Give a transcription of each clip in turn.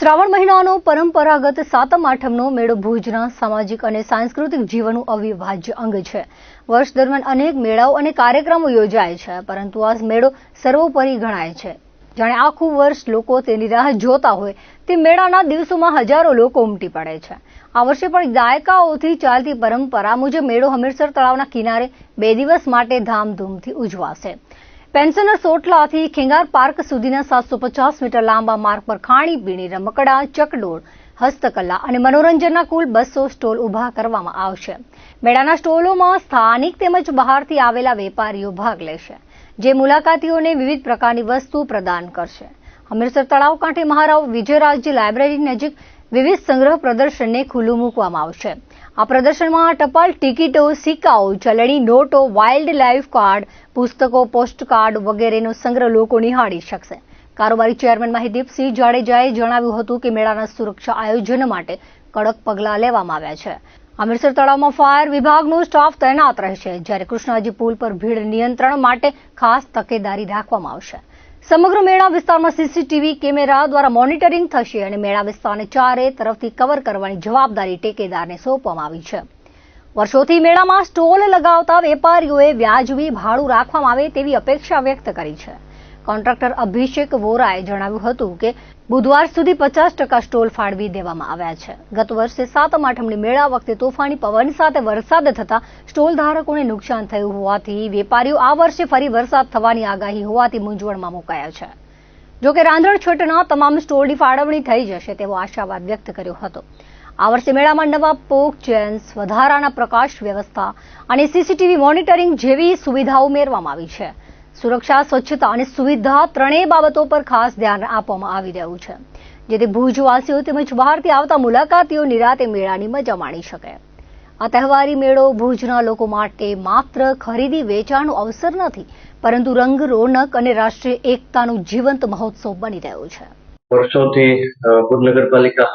શ્રાવણ મહિનાનો પરંપરાગત સાતમ આઠમનો મેળો ભુજના સામાજિક અને સાંસ્કૃતિક જીવનનું અવિભાજ્ય અંગ છે. વર્ષ દરમિયાન અનેક મેળાઓ અને કાર્યક્રમો યોજાય છે, પરંતુ આ મેળો સર્વોપરી ગણાય છે. જાણે આખું વર્ષ લોકો તેની રાહ જોતા હોય, તે મેળાના દિવસોમાં હજારો લોકો ઉમટી પડે છે. આ વર્ષે પણ દાયકાઓથી ચાલતી પરંપરા મુજબ મેળો હમીરસર તળાવના કિનારે બે દિવસ માટે ધામધૂમથી ઉજવાશે. પેન્શનર સોટલાથી ખેંગાર પાર્ક સુધીના સાતસો પચાસ મીટર લાંબા માર્ગ પર ખાણીપીણી રમકડા ચકડોળ, હસ્તકલા અને મનોરંજનના કુલ બસો સ્ટોલ ઊભા કરવામાં આવશે. મેળાના સ્ટોલોમાં સ્થાનિક તેમજ બહારથી આવેલા વેપારીઓ ભાગ લેશે, જે મુલાકાતીઓને વિવિધ પ્રકારની વસ્તુ પ્રદાન કરશે. હમીરસર તળાવ કાંઠે મહારાવ વિજયરાજજી લાઇબ્રેરી નજીક વિવિધ સંગ્રહ પ્રદર્શનને ખુલ્લું મૂકવામાં આવશે. આ પ્રદર્શનમાં ટપાલ ટિકિટો, સિક્કાઓ ચલણી નોટો વાઇલ્ડ લાઇફ કાર્ડ, પુસ્તકો, પોસ્ટકાર્ડ વગેરેનો સંગ્રહ લોકો નિહાળી શકશે. કારોબારી ચેરમેન મહિદીપસિંહ જાડેજાએ જણાવ્યું હતું કે મેળાના સુરક્ષા આયોજન માટે કડક પગલાં લેવામાં આવ્યા છે. અમૃતસર તળાવમાં ફાયર વિભાગનો સ્ટાફ તૈનાત રહેશે જ્યારે કૃષ્ણાજી પુલ પર ભીડ નિયંત્રણ માટે ખાસ તકેદારી રાખવામાં આવશે. સમગ્ર મેળા વિસ્તારમાં સીસીટીવી કેમેરા દ્વારા મોનિટરિંગ થશે અને મેળા વિસ્તારને ચારે તરફથી કવર કરવાની જવાબદારી ટેકેદારને સોંપવામાં આવી છે. વર્ષોથી મેળામાં સ્ટોલ લગાવતા વેપારીઓએ વ્યાજબી ભાડું રાખવામાં આવે તેવી અપેક્ષા વ્યક્ત કરી છે. કોન્ટ્રાક્ટર અભિષેક વોરાએ જણાવ્યું હતું કે બુધવાર સુધી પચાસ ટકા સ્ટોલ ફાળવી દેવામાં આવ્યા છે. ગત વર્ષે સાતમ આઠમની મેળા વખતે તોફાની પવન સાથે વરસાદ થતા સ્ટોલ ધારકોને નુકસાન થયું હોવાથી વેપારીઓ આ વર્ષે ફરી વરસાદ થવાની આગાહી હોવાથી મૂંઝવણમાં મુકાયા છે. જોકે રાંધણ છટના તમામ સ્ટોલની ફાળવણી થઈ જશે તેવો આશાવાદ વ્યક્ત કર્યો હતો. આ વર્ષે મેળામાં નવા પોક ચેન્સ, વધારાના પ્રકાશ વ્યવસ્થા અને સીસીટીવી મોનિટરિંગ જેવી સુવિધાઓ ઉમેરવામાં આવી છે. સુરક્ષા, સ્વચ્છતા અને સુવિધા ત્રણેય બાબતો પર ખાસ ધ્યાન આપવામાં આવી રહ્યું છે. જેથી ભુજવાસીઓ તેમજ બહારથી આવતા મુલાકાતીઓ નિરાતે મેળાની મજા માણી શકે. આ તહેવારી મેળો ભુજના લોકો માટે માત્ર ખરીદી વેચાણનો અવસર નથી, પરંતુ રંગ, રોનક અને રાષ્ટ્રીય એકતાનું જીવંત મહોત્સવ બની રહ્યો છે. વર્ષોથી ભુજ નગરપાલિકા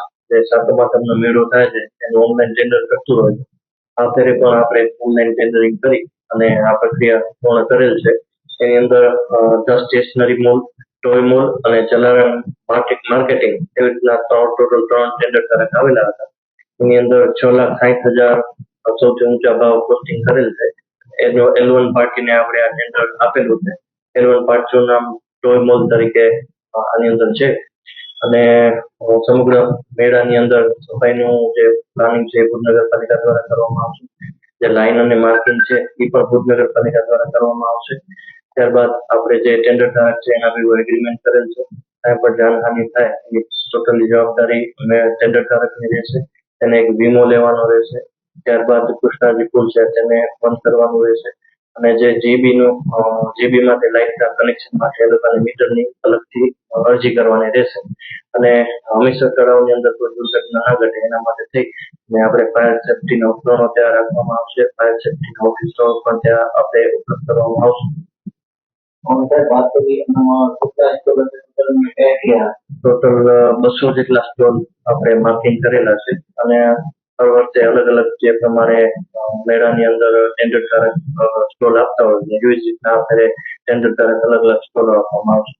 મેળો થાય છે, એનું ઓનલાઈન ટેન્ડર કરતું હોય છે. પણ આપણે ઓનલાઈન ટેન્ડરિંગ કરી અને આ પ્રક્રિયા પૂર્ણ કરેલ છે. એની અંદર the stationery mall toy mall અને જલારામ માર્કેટ માર્કેટિંગ એવી રીતના ત્રણ ટોટલ ત્રણ ટેન્ડર ધારક આવેલા હતા. એની અંદર છ લાખ સાઠ હજાર સૌથી ઊંચા ભાવ પોસ્ટિંગ કરેલ છે. એનો એલ વન પાર્ટીને આપણે આ ટેન્ડર આપેલું છે. એલ વન પાર્ટીનું નામ ટોય મોલ તરીકે આની અંદર છે. અને સમગ્ર મેળાની અંદર સફાઈનું જે પ્લાનિંગ છે એ ભુજ નગરપાલિકા દ્વારા કરવામાં આવશે. જે લાઈન અને માર્કિંગ છે એ પણ ભુજ નગરપાલિકા દ્વારા કરવામાં આવશે. ત્યારબાદ આપણે જે ટેન્ડર ધારક છે, એના ભેગું એગ્રીમેન્ટ કરેલ છે કાંઈ પણ જાનહાનિ થાય એની ટોટલી જવાબદારી અને ટેન્ડર ધારકની રહેશે, તેને એક વીમો લેવાનો રહેશે, ત્યારબાદ કૃષ્ણાજી પુલ છે, તેને બંધ કરવાનું રહેશે, અને જે જીબીનું નું જીબી માટે લાઇટના કનેક્શન માટે એ લોકોને મીટરની અલગથી અરજી કરવાની રહેશે, અને હમીરસર તળાવની અંદર કોઈ દુર્ઘટના ના ઘટે એના માટે થઈ, અને આપણે ફાયર સેફટીના ઉપકરણો ત્યાં રાખવામાં આવશે ફાયર સેફટીના ઓફિસરો પણ ત્યાં આપણે ઉપલબ્ધ કરવામાં આવશે. ટોટલ બસો જેટલા સ્ટોલ આપણે માર્કિંગ કરેલા છે. અને દર વર્ષે અલગ અલગ જે પ્રમાણે મેળાની અંદર ટેન્ડર ધારક સ્ટોલ આપતા હોય છે. એવી રીતના આપણે ટેન્ડર ધારક અલગ અલગ સ્ટોલ આપવામાં આવશે.